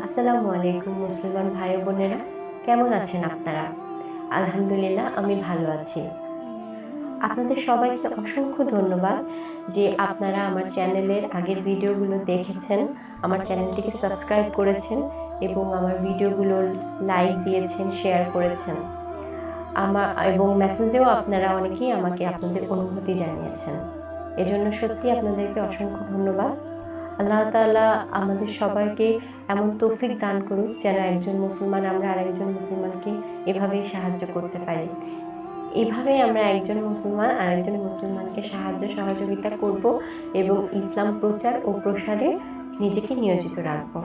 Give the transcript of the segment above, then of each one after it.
আসসালামু আলাইকুম মুসলমান ভাই বোনেরা। কেমন আছেন আপনারা? আলহামদুলিল্লাহ, আমি ভালো আছি। আপনাদের সবাইকে অসংখ্য ধন্যবাদ যে আপনারা আমার চ্যানেলের আগের ভিডিওগুলো দেখেছেন, আমার চ্যানেলটিকে সাবস্ক্রাইব করেছেন এবং আমার ভিডিওগুলো লাইক দিয়েছেন, শেয়ার করেছেন। আমার এবং মেসেজেও আপনারা অনেকেই আমাকে আপনাদের অনুভূতি জানিয়েছেন। এজন্য সত্যি আপনাদেরকে অসংখ্য ধন্যবাদ। আল্লাহ তালা আমাদের সবাইকে এমন তৌফিক দান করুক যেন একজন মুসলমান আমরা আরেকজন মুসলমানকে এভাবেই সাহায্য করতে পারি। এভাবেই আমরা একজন মুসলমান আরেকজন মুসলমানকে সাহায্য সহযোগিতা করব এবং ইসলাম প্রচার ও প্রসারে নিজেকে নিয়োজিত রাখব।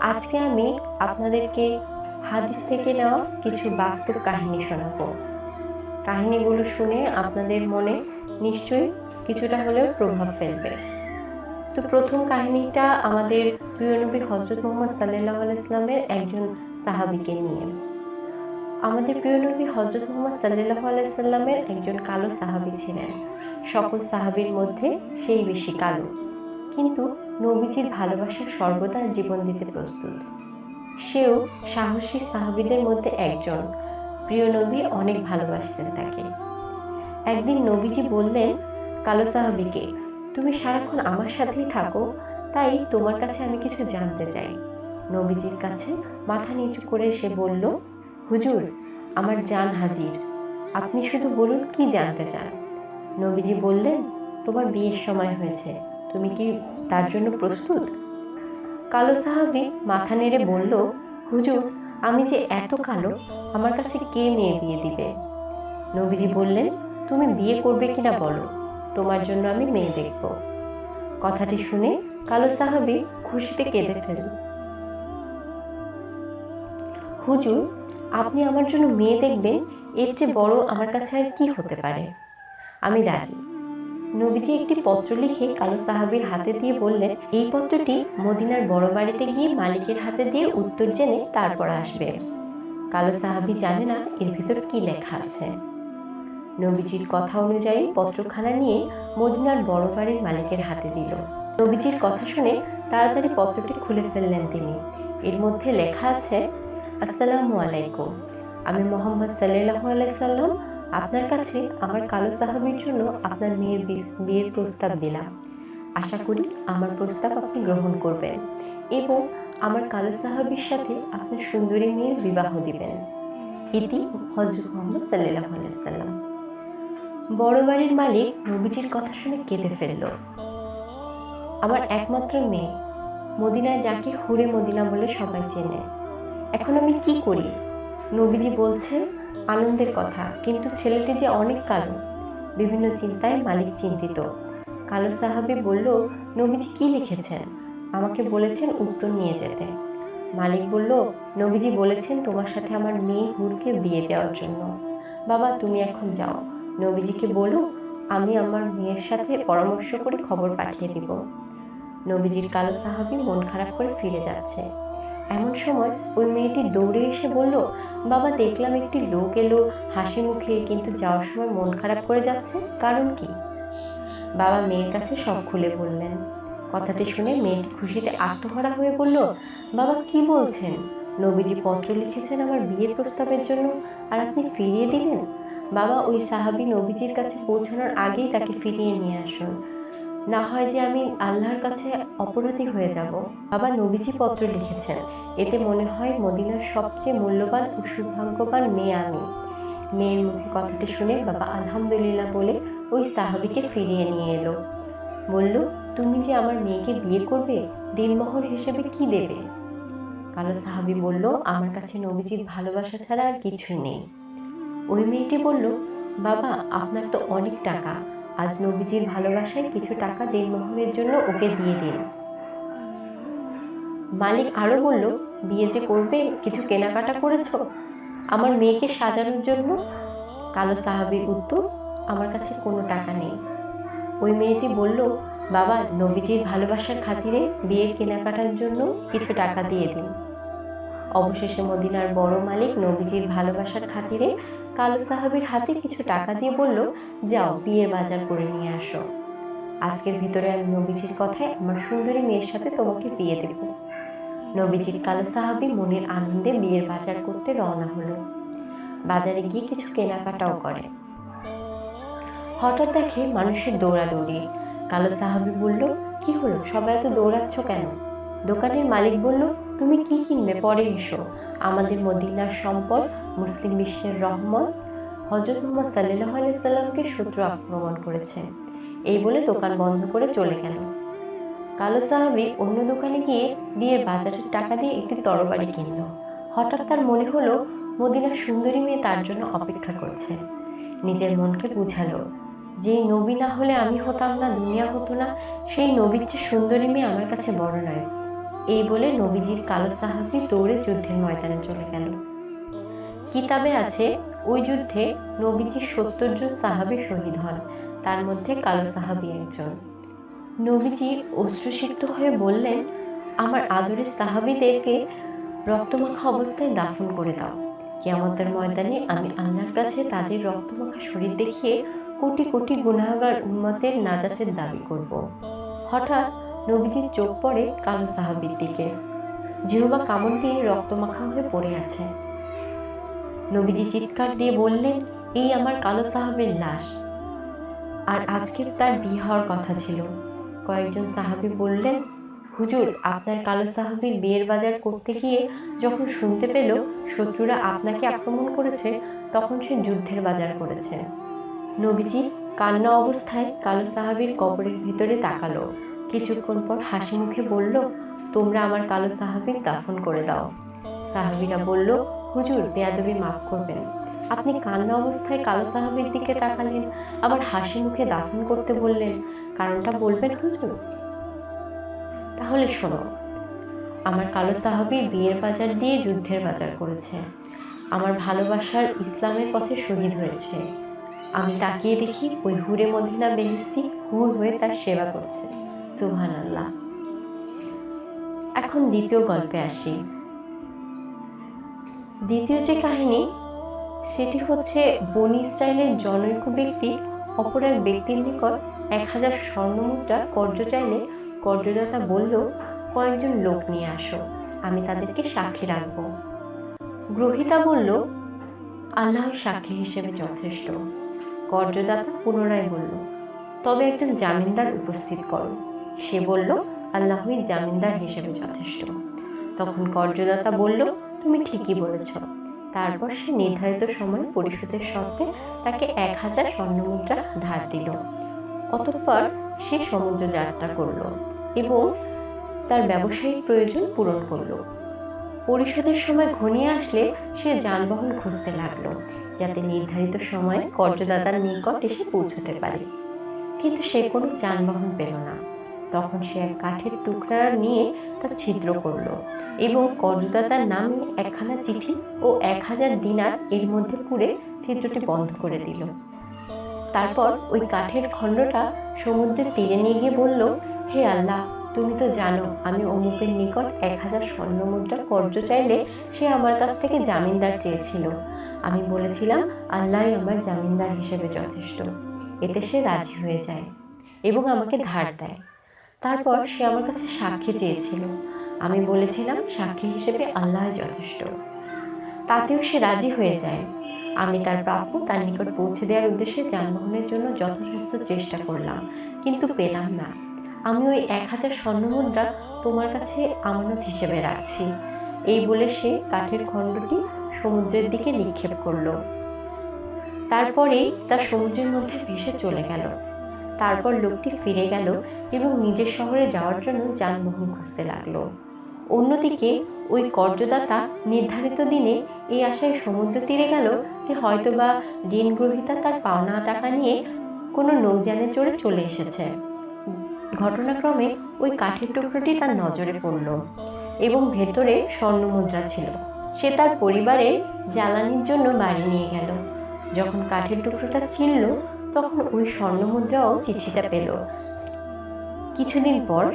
আজকে আমি আপনাদেরকে হাদিস থেকে নেওয়া কিছু বাস্তব কাহিনী শোনাবো। কাহিনীগুলো শুনে আপনাদের মনে নিশ্চয়ই কিছুটা হলেও প্রভাব ফেলবে। তো প্রথম কাহিনীটা আমাদের প্রিয় নবী হজরত মোহাম্মদ সাল্লাহ ইসলামের একজন সাহাবিকে নিয়ে। আমাদের প্রিয় নবী হজরত মোহাম্মদ সাল্লাহ আলাইসাল্লামের একজন কালো সাহাবি ছিলেন। সকল সাহাবির মধ্যে সেই বেশি কালো। কিন্তু নবীজির ভালোবাসা সর্বদা জীবন দিতে প্রস্তুত। সেও সাহসী সাহাবিদের মধ্যে একজন। প্রিয় নবী অনেক ভালোবাসতেন তাকে। একদিন নবীজি বললেন, কালো সাহাবিকে তুমি সারাক্ষণ আমার সাথেই থাকো, তাই তোমার কাছে আমি কিছু জানতে চাই। নবীজির কাছে মাথা নিচু করে সে বলল, হুজুর, আমার জান হাজির। আপনি শুধু বলুন কি জানতে চান? নবীজি বললেন, তোমার বিয়ের সময় হয়েছে, তুমি কি তার জন্য প্রস্তুত? কালো সাহাবি মাথা নেড়ে বলল, হুজুর, আমি যে এত কালো, আমার কাছে কে মেয়ে বিয়ে দিবে? নবীজি বললেন, তুমি বিয়ে করবে কিনা বলো? তোমার জন্য আমি মেয়ে দেখব। কথাটি শুনে কালো সাহাবি খুশিতে কেঁদে ফেলল। হুজুর, আপনি আমার জন্য মেয়ে দেখবেন, এর চেয়ে বড় আমার কাছে আর কি হতে পারে? আমি রাজি। নবীজি একটি পত্র লিখে কালো সাহাবির হাতে দিয়ে বললেন, এই পত্রটি মদিনার বড় বাড়িতে গিয়ে মালিকের হাতে দিয়ে উত্তর জেনে তারপর আসবে। কালো সাহাবি জানে না এর ভিতর কি লেখা আছে। নবীজির কথা অনুযায়ী পত্রখানা নিয়ে মদিনার বড় বাড়ির মালিকের হাতে দিল। নবীজির কথা শুনে তাড়াতাড়ি পত্রটি খুলে ফেললেন তিনি। এর মধ্যে লেখা আছে, আসসালামু আলাইকুম। আমি মোহাম্মদ সাল্লাহ আলাইসাল্লাম আপনার কাছে আমার কালো সাহাবির জন্য আপনার মেয়ের বিয়ের প্রস্তাব দিলাম। আশা করি আমার প্রস্তাব আপনি গ্রহণ করবেন এবং আমার কালো সাহাবির সাথে আপনার সুন্দরী মেয়ের বিবাহ দিবেন। ইতি হজরত মোহাম্মদ সাল্লাহ আলাইসাল্লাম বড় বাড়ির মালিক নবীজির কথা শুনে কেঁদে ফেলল। আমার একমাত্র মেয়ে, মদিনায় যাকে হুরে মদিনা বলে সবাই চেনে। এখন আমি কি করি? নবীজি বলছে, আনন্দের কথা, কিন্তু ছেলেটি যে অনেক কালো, বিভিন্ন চিন্তায় মালিক চিন্তিত। কালো সাহাবি বলল নবীজি কি লিখেছেন? আমাকে বলেছেন উত্তর নিয়ে যেতে। মালিক বলল নবীজি বলেছেন তোমার সাথে আমার মেয়ে হুরকে বিয়ে দেওয়ার জন্য। বাবা, তুমি এখন যাও। নবীজিকে বলো আমি আমার মেয়ের সাথে পরামর্শ করে খবর পাঠিয়ে দিব। নবীজির কালো সাহাবি মন খারাপ করে ফিরে যাচ্ছে। এমন সময় ওই মেয়েটি দৌড়ে এসে বলল, বাবা, দেখলাম একটি লোক এলো হাসি মুখে, কিন্তু যাওয়ার সময় মন খারাপ করে যাচ্ছে, কারণ কি? বাবা মেয়ের কাছে সব খুলে বললেন। কথাটি শুনে মেয়েটি খুশিতে আত্মহারা হয়ে বলল, বাবা, কি বলছেন? নবীজি পত্র লিখেছেন আমার বিয়ের প্রস্তাবের জন্য, আর আপনি ফিরিয়ে দিলেন? বাবা ওই সাহাবি নবীজির কাছে পৌঁছানোর আগেই তাকে ফিরিয়ে নিয়ে আসুন। না হয় যে আমি আল্লাহর কাছে অপরাধী হয়ে যাব। বাবা নবীজি পত্র লিখেছেন, এতে মনে হয় মদিনার সবচেয়ে মূল্যবান ও সৌভাগ্যবান মেয়ে আমি। মেয়ের মুখে কথাটি শুনে বাবা আলহামদুলিল্লাহ বলে ওই সাহাবিকে ফিরিয়ে নিয়ে এলো। বলল, তুমি যে আমার মেয়েকে বিয়ে করবে দিনমহর হিসেবে কি দেবে? কালো সাহাবি বলল, আমার কাছে নবীজির ভালোবাসা ছাড়া আর কিছুই নেই। ওই মেয়েটি বলল, বাবা, আপনার তো অনেক টাকা। আজ নবীজির ভালোবাসায় কিছু টাকা দিনমোহরের জন্য ওকে দিয়ে দিন। মালিক আরও বলল, বিয়ে যে করবে, কিছু কেনাকাটা করেছ? আমার মেয়েকে সাজানোর জন্য? কালো সাহাবির উত্তর, আমার কাছে কোনো টাকা নেই। ওই মেয়েটি বলল, বাবা, নবীজির ভালোবাসার খাতিরে বিয়ের কেনাকাটার জন্য কিছু টাকা দিয়ে দিন। অবশেষে মদিনার বড় মালিক নবীজির ভালোবাসার খাতিরে কালো সাহাবির হাতে কিছু টাকা দিয়ে বলল, যাও, বিয়ের বাজার করে নিয়ে আসো। আজকের ভিতরে আমি নবীজির কথায় আমার সুন্দরী মেয়ের সাথে তোমাকে বিয়ে দেব। নবীজির কালো সাহাবি মনের আনন্দে বিয়ের বাজার করতে রওনা হলো। বাজারে গিয়ে কিছু কেনাকাটাও করে। হঠাৎ দেখে মানুষের দৌড়াদৌড়ি। কালো সাহাবি বলল, কি হলো? সবাই এত দৌড়াচ্ছ কেন? দোকানের মালিক বলল তুমি কি কিনবে? পরে এসো। আমাদের মদিনার সম্পদ, মুসলিম বিশ্বের রহমত। হজরত মোহাম্মদ সাল্লাহ আলাইসাল্লামকে শত্রু আক্রমণ করেছে। এই বলে দোকান বন্ধ করে চলে গেল। কালো সাহাবি অন্য দোকানে গিয়ে বিয়ের বাজারের টাকা দিয়ে একটি তরবারি কিনল। হঠাৎ তার মনে হলো মদিনার সুন্দরী মেয়ে তার জন্য অপেক্ষা করছে। নিজের মনকে বুঝালো যে নবী না হলে আমি হতাম না, দুনিয়া হতো না, সেই নবীর চেয়ে সুন্দরী মেয়ে আমার কাছে বড় নয়। এই বলে নবীজির কালো সাহাবি দৌড়ে যুদ্ধের ময়দানে চলে গেল। কিতাবে আছে, ওই যুদ্ধে নবীজির সত্তর জন সাহাবি শহীদ হন, তার মধ্যে কালো সাহাবি একজন। নবীজি অশ্রুসিক্ত হয়ে বললেন, আমার আদরের সাহাবিদেরকে রক্তমাখা অবস্থায় দাফন করে দাও। কিয়ামতের ময়দানে আমি আল্লাহর কাছে তাদের রক্তমাখা শরীর দেখিয়ে কোটি কোটি গুনাহগার উম্মতের নাজাতের দাবি করব। হঠাৎ নবীজির চোখ পড়ে কালো সাহাবির দিকে। জিহবা কামড় দিয়ে রক্তমাখা হয়ে পড়ে আছে। নবীজি চিৎকার দিয়ে বললেন, এই আমার কালো সাহাবের লাশ। আর আজকের তার বিয়ে হওয়ার কথা ছিল। কয়েকজন সাহাবি বললেন, হুজুর, আপনার কালো সাহাবির বিয়ের বাজার করতে গিয়ে যখন শুনতে পেল শত্রুরা আপনাকে আক্রমণ করেছে, তখন সে যুদ্ধের বাজার করেছে। নবীজি কান্না অবস্থায় কালো সাহাবির কবরের ভিতরে তাকালো। কিছুক্ষণ পর হাসি মুখে বলল, তোমরা আমার কালো সাহাবির দাফন করে দাও। সাহাবিরা বলল, হুজুর, বেয়াদবি মাফ করবেন। আপনি কান্না অবস্থায় কালো সাহাবির দিকে তাকালেন, আবার হাসি মুখে দাফন করতে বললেন। কারণটা বলবেন হুজুর? তাহলে শোনো, আমার কালো সাহাবির বিয়ের বাজার দিয়ে যুদ্ধের বাজার করেছে। আমার ভালোবাসার ইসলামের পথে শহীদ হয়েছে। আমি তাকিয়ে দেখি ওই হুরে মদিনা বেলিস্তি হুর হয়ে তার সেবা করছে। সুহান আল্লাহ এখন দ্বিতীয় গল্পে আসি। দ্বিতীয় যে কাহিনী, সেটি হচ্ছে বনি ইসরায়েলের জনৈক ব্যক্তি অপর এক ব্যক্তির নিকট এক হাজার স্বর্ণমুদ্রা কর্য চাইলে কর্যদাতা বলল, কয়েকজন লোক নিয়ে আসো, আমি তাদেরকে সাক্ষী রাখব। গ্রহিতা বলল, আল্লাহ সাক্ষী হিসেবে যথেষ্ট। কর্যদাতা পুনরায় বলল, তবে একজন জামিনদার উপস্থিত করো। সে বলল, আল্লাহই জামিনদার হিসেবে যথেষ্ট। তখন কর্যদাতা বলল, তুমি ঠিকই বলেছ। তারপর সে নির্ধারিত সময় পরিশোধের শর্তে তাকে এক হাজার স্বর্ণমুদ্রা ধার দিল। অতঃপর সে সমুদ্র যাত্রা করল এবং তার ব্যবসায়িক প্রয়োজন পূরণ করল। পরিশোধের সময় ঘনিয়ে আসলে সে যানবাহন খুঁজতে লাগল, যাতে নির্ধারিত সময়ে কর্যদাতার নিকট এসে পৌঁছতে পারে। কিন্তু সে কোনো যানবাহন পেল না। তখন সে এক কাঠের টুকরা নিয়ে তা ছিদ্র করল এবং কর্যদাতার নামে একখানা চিঠি ও এক হাজার দিনার এর মধ্যে পুরে ছিদ্রটি বন্ধ করে দিল। তারপর ওই কাঠের খণ্ডটা সমুদ্রের তীরে নিয়ে গিয়ে বলল, হে আল্লাহ, তুমি তো জানো আমি অমুকের নিকট এক হাজার স্বর্ণমুদ্রা কর্য চাইলে সে আমার কাছ থেকে জামিনদার চেয়েছিল। আমি বলেছিলাম আল্লাহ আমার জামিনদার হিসেবে যথেষ্ট। এতে সে রাজি হয়ে যায় এবং আমাকে ধার দেয়। তারপর সে আমার কাছে সাক্ষী চেয়েছিল। আমি বলেছিলাম, সাক্ষী হিসেবে আল্লাহ যথেষ্ট। তাতেও সে রাজি হয়ে যায়। আমি তার প্রাপ্য তার নিকট পৌঁছে দেওয়ার উদ্দেশ্যে যানবাহনের জন্য যথাসাধ্য চেষ্টা করলাম, কিন্তু পেলাম না। আমি ওই এক হাজার স্বর্ণমুদ্রা তোমার কাছে আমানত হিসেবে রাখছি। এই বলে সে কাঠের খণ্ডটি সমুদ্রের দিকে নিক্ষেপ করল। তারপরেই তা সমুদ্রের মধ্যে ভেসে চলে গেল। তারপর লোকটি ফিরে গেল এবং নিজের শহরে যাওয়ার জন্য যানবাহন খুঁজতে লাগল। অন্যদিকে ওই কর্যদাতা নির্ধারিত দিনে এই আশায় সমুদ্র তীরে গেল যে হয়তোবা ঋণ গ্রহীতা তার পাওনা টাকা নিয়ে কোনো নৌযানে চড়ে চলে এসেছে। ঘটনাক্রমে ওই কাঠের টুকরোটি তার নজরে পড়ল এবং ভেতরে স্বর্ণ মুদ্রা ছিল। সে তার পরিবারের জ্বালানির জন্য বাড়ি নিয়ে গেল। যখন কাঠের টুকরোটা ছিঁড়ল তখন ওই স্বর্ণমুদ্রাও চিঠিটা পেল। কিছুদিন পর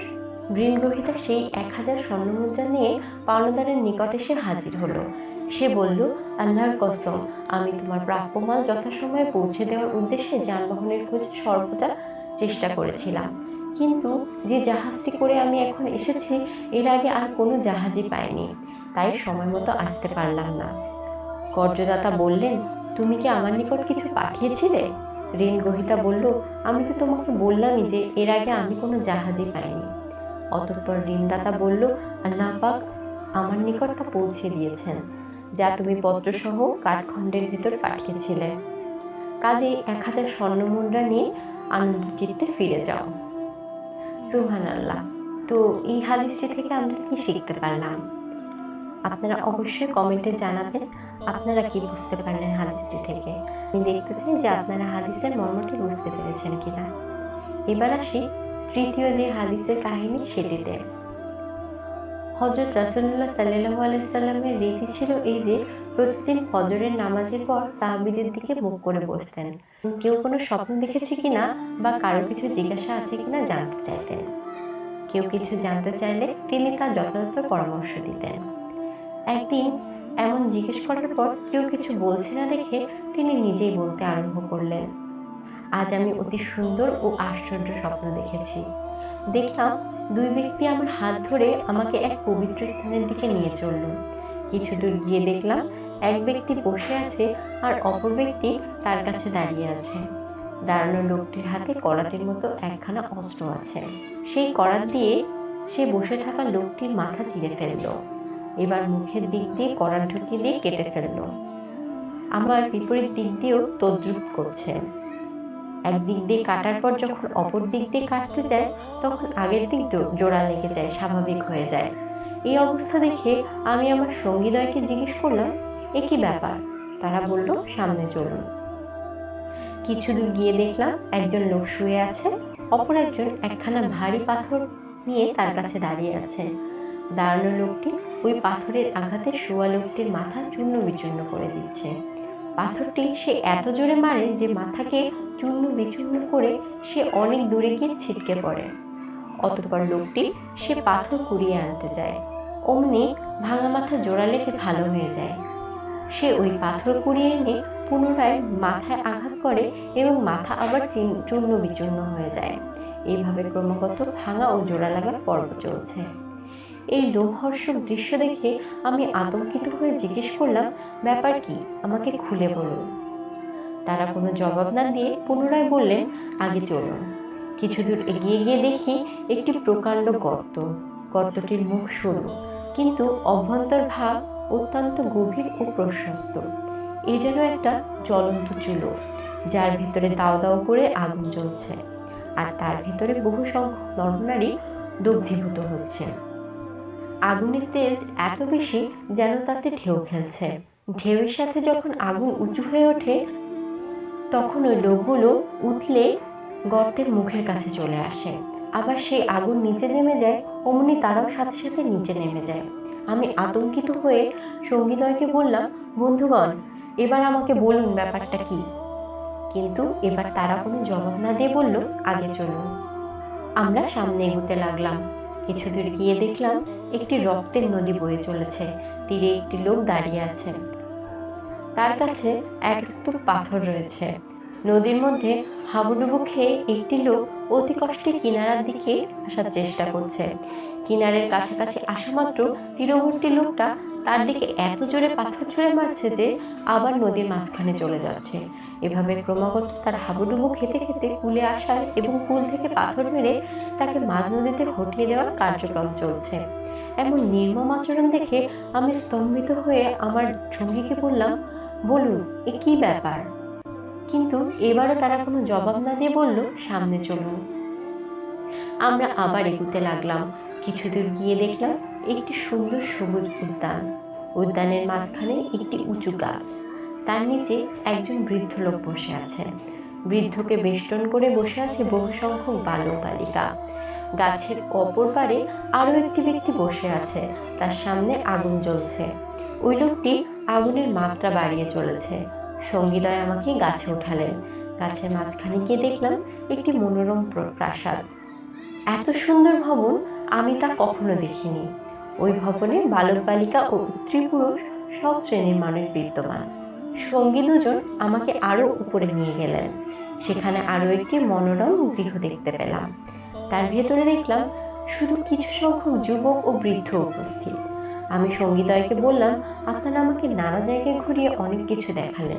ঋণগ্রহীতা সেই এক হাজার স্বর্ণমুদ্রা নিয়ে পাওনাদারের নিকট এসে হাজির হলো। সে বলল, আল্লাহর কসম, আমি তোমার প্রাপ্যমাল যথাসময়ে পৌঁছে দেওয়ার উদ্দেশ্যে যানবাহনের খোঁজে সর্বদা চেষ্টা করেছিলাম। কিন্তু যে জাহাজটি করে আমি এখন এসেছি, এর আগে আর কোনো জাহাজই পাইনি। তাই সময় মতো আসতে পারলাম না। কর্যদাতা বললেন, তুমি কি আমার নিকট কিছু পাঠিয়েছিলে? ঋণ গ্রহিতা বলল, আমি তো তোমাকে বললামই যে এর আগে আমি কোনো জাহাজই পাইনি। অতঃপর ঋণদাতা বলল, আল্লাহ পাক আমার নিকট তা পৌঁছে দিয়েছেন, যা তুমি পত্রসহ কাঠখণ্ডের ভিতর পাঠিয়েছিলে। কাজেই এক হাজার স্বর্ণ মুদ্রা নিয়ে আনন্দ চিত্তে ফিরে যাও। সুহান আল্লাহ তো এই হাদিসটি থেকে আমরা কি শিখতে পারলাম? আপনারা অবশ্যই কমেন্টে জানাবেন। আপনারা কি বুঝতে পারলেন হাদিসটি থেকে? আমি দেখতে চাই যে আপনারা হাদিসের মর্মটি বুঝতে পেরেছেন কিনা। এবার আসি তৃতীয় যে হাদিসের কাহিনী সেটিতে। হজরত রাসুল্লাহ সাল্লাহ আলাইসাল্লামের রীতি ছিল এই যে, প্রতিদিন ফজরের নামাজের পর সাহাবিদের দিকে মুখ করে বসতেন। কেউ কোনো স্বপ্ন দেখেছে কিনা বা কারও কিছু জিজ্ঞাসা আছে কিনা জানতে চাইতেন। কেউ কিছু জানতে চাইলে তিনি তার যথাযথ পরামর্শ দিতেন। একদিন এমন জিজ্ঞেস করার পর কেউ কিছু বলছে না দেখে তিনি নিজেই বলতে আরম্ভ করলেন। আজ আমি অতি সুন্দর ও আশ্চর্য স্বপ্ন দেখেছি। দেখলাম দুই ব্যক্তি আমার হাত ধরে আমাকে এক পবিত্র স্থানের দিকে নিয়ে চলল। কিছু দূর গিয়ে দেখলাম এক ব্যক্তি বসে আছে আর অপর ব্যক্তি তার কাছে দাঁড়িয়ে আছে। দাঁড়ানো লোকটির হাতে করাতের মতো একখানা অস্ত্র আছে। সেই করাত দিয়ে সে বসে থাকা লোকটির মাথা চিরে ফেলল। এবার মুখের দিক দিয়ে করাত ঢুকিয়ে দিয়ে কেটে ফেলল। আমার বিপরীত দিক দিয়েও তদ্রুপ করছে। একদিক দিয়ে কাটার পর যখন অপর দিক দিয়ে কাটতে যায়, তখন আগের দিক জোড়া লেগে যায়, স্বাভাবিক হয়ে যায়। এই অবস্থা দেখে আমি আমার সঙ্গীদয়কে জিজ্ঞেস করলাম, এ কি ব্যাপার? তারা বলল, সামনে চলুন। কিছু দূর গিয়ে দেখলাম, একজন লোক শুয়ে আছে, অপর একজন একখানা ভারী পাথর নিয়ে তার কাছে দাঁড়িয়ে আছে। দাঁড়ানো লোকটি ওই পাথরের আঘাতে শোয়া লোকটির মাথা চূর্ণ বিচূর্ণ করে দিচ্ছে। পাথরটি সে এত জোরে মারে যে মাথাকে চূর্ণ বিচূর্ণ করে সে অনেক দূরে গিয়ে ছিটকে পড়ে। অতপর লোকটি সে পাথর কুড়িয়ে আনতে যায়। অমনি ভাঙা মাথা জোড়া লেগে ভালো হয়ে যায়। সে ওই পাথর কুড়িয়ে এনে পুনরায় মাথায় আঘাত করে এবং মাথা আবার চূর্ণ বিচূর্ণ হয়ে যায়। এইভাবে ক্রমাগত ভাঙা ও জোড়া লাগার পর্ব চলছে। এই লোমহর্ষক দৃশ্য দেখে আমি আতঙ্কিত হয়ে জিজ্ঞেস করলাম, ব্যাপার কি? আমাকে খুলে বলুন তারা কোনো জবাব না দিয়ে পুনরায় বললেন, আগে চলুন। কিছু দূর এগিয়ে গিয়ে দেখি একটি প্রকাণ্ড গর্ত। গর্তটির মুখ সরু, কিন্তু অভ্যন্তর ভাগ অত্যন্ত গভীর ও প্রশস্ত। এই যেন একটা জ্বলন্ত চুলো, যার ভিতরে দাও দাও করে আগুন জ্বলছে, আর তার ভিতরে বহু সংখ্যক নরনারী দগ্ধীভূত হচ্ছে। আগুনের তেজ এত বেশি যেন তাতে ঢেউ খেলছে। ঢেউয়ের সাথে যখন আগুন উঁচু হয়ে ওঠে, তখন ওই লোকগুলো উঠলে গর্তের মুখের কাছে চলে আসে। আবার সেই আগুন নিচে নেমে যায়, অমনি তারাও সাথে সাথে নিচে নেমে যায়। আমি আতঙ্কিত হয়ে সঙ্গীদয়কে বললাম, বন্ধুগণ, এবার আমাকে বলুন ব্যাপারটা কি? কিন্তু এবার তারা কোনো জবাব না দিয়ে বলল, আগে চলুন। আমরা সামনে এগোতে লাগলাম। কিছু দূর গিয়ে দেখলাম একটি রক্তের নদী বয়ে চলেছে, তীরে একটি লোক দাঁড়িয়ে আছে। তার কাছে এক স্তূপ পাথর রয়েছে। নদীর মধ্যে হাবুডুবু খেয়ে একটি লোক অতি কষ্টে কিনারার দিকে আসার চেষ্টা করছে। কিনারের কাছাকাছি আসা মাত্র তীরবর্তী লোকটা তার দিকে এত জোরে পাথর ছুঁড়ে মারছে যে আবার নদীর মাঝখানে চলে যাচ্ছে। এভাবে ক্রমাগত তার হাবুডুবু খেতে খেতে কুলে আসার এবং কুল থেকে পাথর মেরে তাকে মাঝ নদীতে হটিয়ে দেওয়ার কার্যক্রম চলছে। এমন নির্মম আচরণ দেখে আমি স্তম্ভিত হয়ে আমার সঙ্গীকে বললাম, বলুন, এ কি ব্যাপার? কিন্তু এবারও তারা কোনো জবাব না দিয়ে বলল, সামনে চলুন। আমরা আবার এগুতে লাগলাম। কিছু দূর গিয়ে দেখলাম একটি সুন্দর সবুজ উদ্যান। উদ্যানের মাঝখানে একটি উঁচু গাছ। তার নিচে একজন বৃদ্ধ লোক বসে আছে। বৃদ্ধকে বেষ্টন করে বসে আছে বহু সংখ্যক বালক বালিকা গাছের অপর পারে আরও একটি ব্যক্তি বসে আছে। তার সামনে আগুন জ্বলছে। ওই লোকটি আগুনের মাত্রা বাড়িয়ে চলেছে। সঙ্গীদয় আমাকে গাছে উঠালেন। গাছের মাঝখানে গিয়ে দেখলাম একটি মনোরম প্রাসাদ। এত সুন্দর ভবন আমি তা কখনো দেখিনি। ওই ভবনে বালক বালিকা ও স্ত্রী পুরুষ সব শ্রেণির মানুষ বিদ্যমান। সঙ্গী দুজন আমাকে আরও উপরে নিয়ে গেলেন। সেখানে আরও একটি মনোরম গৃহ দেখতে পেলাম। তার ভেতরে দেখলাম শুধু কিছু সংখ্যক যুবক ও বৃদ্ধ উপস্থিত। আমি সঙ্গীতয়কে বললাম, আপনারা আমাকে নানা জায়গায় ঘুরিয়ে অনেক কিছু দেখালেন।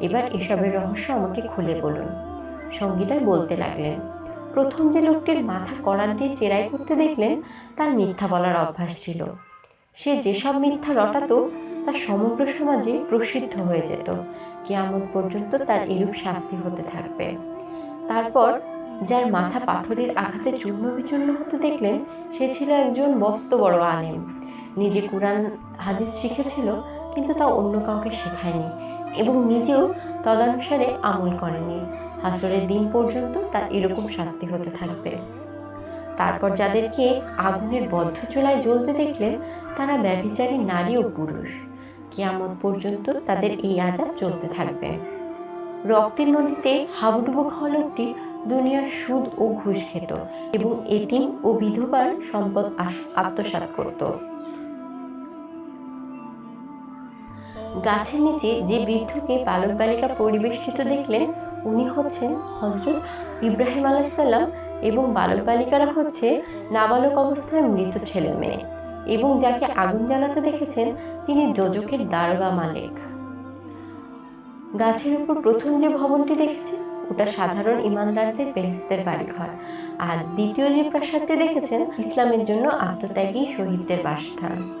এবার এসবের রহস্য আমাকে খুলে বলুন। সঙ্গীতয় বলতে লাগলেন, প্রথম যে লোকটির মাথা করাত দিয়ে চেরাই করতে দেখলেন, তার মিথ্যা বলার অভ্যাস ছিল। সে যেসব মিথ্যা রটাতো, তা সমগ্র সমাজে প্রসিদ্ধ হয়ে যেত। কেয়ামত পর্যন্ত তার এরূপ শাস্তি হতে থাকবে। তারপর যার মাথা পাথরের আঘাতে চূর্ণ বিচূর্ণ হতে দেখলেন সে ছিল একজন বস্ত বড় আলেম। নিজে কোরআন, হাদিস শিখেছিল, কিন্তু তা অন্য কাউকে শেখায়নি এবং নিজেও তদানুসারে আমল করেনি। হাসরের দিন পর্যন্ত তার এরকম শাস্তি হতে থাকবে। তারপর যাদেরকে আগুনের বদ্ধ চুলায় জ্বলতে দেখলেন, তারা ব্যভিচারী নারী ও পুরুষ। কিয়ামত পর্যন্ত তাদের এই আজাব চলতে থাকবে। রক্তের নদীতে হাবুডুবু খাওয়া দুনিয়ার সুদ ও ঘুষ খেত এবং এতিম ও বিধবার সম্পদ আত্মসাৎ করত। গাছের নিচে যে বৃদ্ধকে বালক বালিকা পরিবেষ্টিত দেখলেন, উনি হচ্ছেন হজরত ইব্রাহিম আলাইসাল্লাম এবং বালক বালিকারা হচ্ছে নাবালক অবস্থায় মৃত ছেলে মেয়ে এবং যাকে আগুন জ্বালাতে দেখেছেন তিনি যোজকের দারোগা মালিক। গাছের উপর প্রথম যে ভবনটি দেখেছেন ওটা সাধারণ ইমানদারদের বেহেস্তের বাড়িঘর। আর দ্বিতীয় যে প্রাসাদটি দেখেছেন ইসলামের জন্য আত্মত্যাগী শহীদদের বাসস্থান।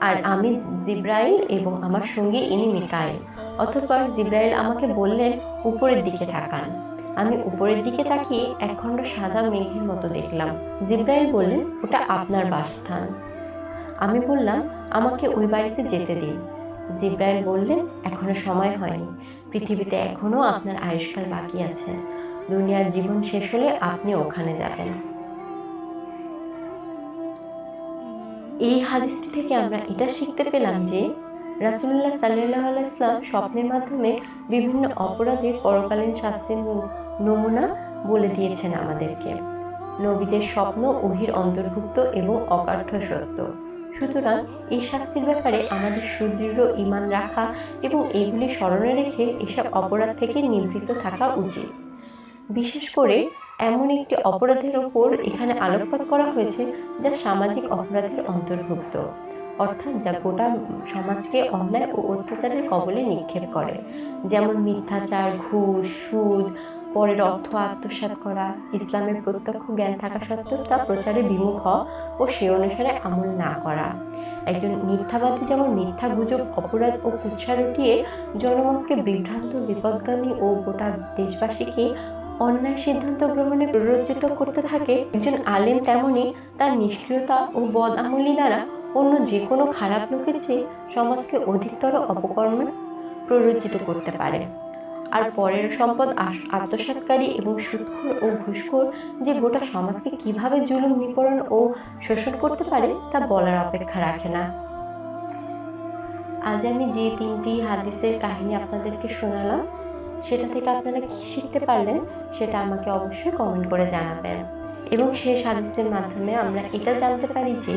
আর আমি জিব্রাইল এবং আমার সঙ্গে ইনি মিকাইল। অতঃপর জিব্রাইল আমাকে বললেন উপরের দিকে তাকান। আমি উপরের দিকে তাকিয়ে একখণ্ড সাদা মেঘের মতো দেখলাম। জিব্রাইল বললেন ওটা আপনার বাসস্থান। আমি বললাম আমাকে ওই বাড়িতে যেতে দিন। জিব্রাইল বললেন এখনও সময় হয়নি। পৃথিবীতে এখনও আপনার আয়ুষ্কাল বাকি আছে। দুনিয়ার জীবন শেষ হলে আপনি ওখানে যাবেন। এই হাদিসটি থেকে আমরা এটা শিখতে পেলাম যে রাসুল্লাহ সাল্লাহ আলাইসলাম স্বপ্নের মাধ্যমে বিভিন্ন অপরাধের পরকালীন শাস্তির নমুনা বলে দিয়েছেন আমাদেরকে। নবীদের স্বপ্ন ওহির অন্তর্ভুক্ত এবং অকাঠ্য সত্য। সুতরাং এই শাস্তির ব্যাপারে আমাদের সুদৃঢ় ইমান রাখা এবং এগুলি স্মরণে রেখে এসব অপরাধ থেকে নিবৃত্ত থাকা উচিত। বিশেষ করে এমন একটি অপরাধের ওপর এখানে আলোকপাত করা হয়েছে যা সামাজিক অপরাধের অন্তর্ভুক্ত, অর্থাৎ যা গোটা সমাজকে অন্যায় ও অত্যাচারের কবলে নিক্ষেপ করে। যেমন মিথ্যাচার, ঘুষ, সুদ পরের অর্থ আত্মসাৎ করা। ইসলামের প্রত্যক্ষ জ্ঞান থাকা সত্ত্বেও তা প্রচারে বিমুখ হওয়া ও সে অনুসারে আমল না করা। একজন মিথ্যাবাদী যেমন মিথ্যা গুজব, অপরাধ ও কুৎসা রটিয়ে জনমতকে বিভ্রান্ত, বিপদগামী ও গোটা দেশবাসীকে অন্যায় সিদ্ধান্ত গ্রহণে প্ররোচিত করতে থাকে, একজন আলেম তেমনি তার নিষ্ক্রিয়তা ও বদ আমলি দ্বারা অন্য যে কোনো খারাপ লোকের চেয়ে সমাজকে অধিকতর অপকর্মে প্ররোচিত করতে পারে। আর পরের সম্পদ আত্মসাৎকারী এবং সুদখোর ও ঘুষখোর যে গোটা সমাজকে কীভাবে জুলুম নিপরণ ও শোষণ করতে পারে তা বলার অপেক্ষা রাখে না। আজ আমি যে তিনটি হাদিসের কাহিনী আপনাদেরকে শোনালাম, সেটা থেকে আপনারা কি শিখতে পারলেন সেটা আমাকে অবশ্যই কমেন্ট করে জানাবেন। এবং শেষ হাদিসের মাধ্যমে আমরা এটা জানতে পারি যে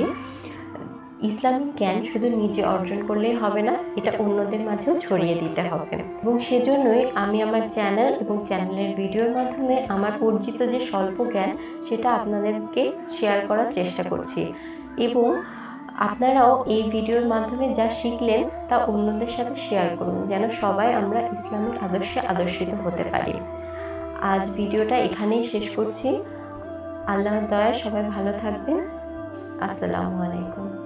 ইসলামিক জ্ঞান শুধু নিজে অর্জন করলেই হবে না, এটা অন্যদের মাঝেও ছড়িয়ে দিতে হবে। এবং সেজন্যই আমি আমার চ্যানেল এবং চ্যানেলের ভিডিওর মাধ্যমে আমার অর্জিত যে স্বল্প জ্ঞান, সেটা আপনাদেরকে শেয়ার করার চেষ্টা করছি। এবং আপনারাও এই ভিডিওর মাধ্যমে যা শিখলেন, তা অন্যদের সাথে শেয়ার করুন, যেন সবাই আমরা ইসলামিক আদর্শে আদর্শিত হতে পারি। আজ ভিডিওটা এখানেই শেষ করছি। আল্লাহর দয়া সবাই ভালো থাকবেন। আসসালামু আলাইকুম।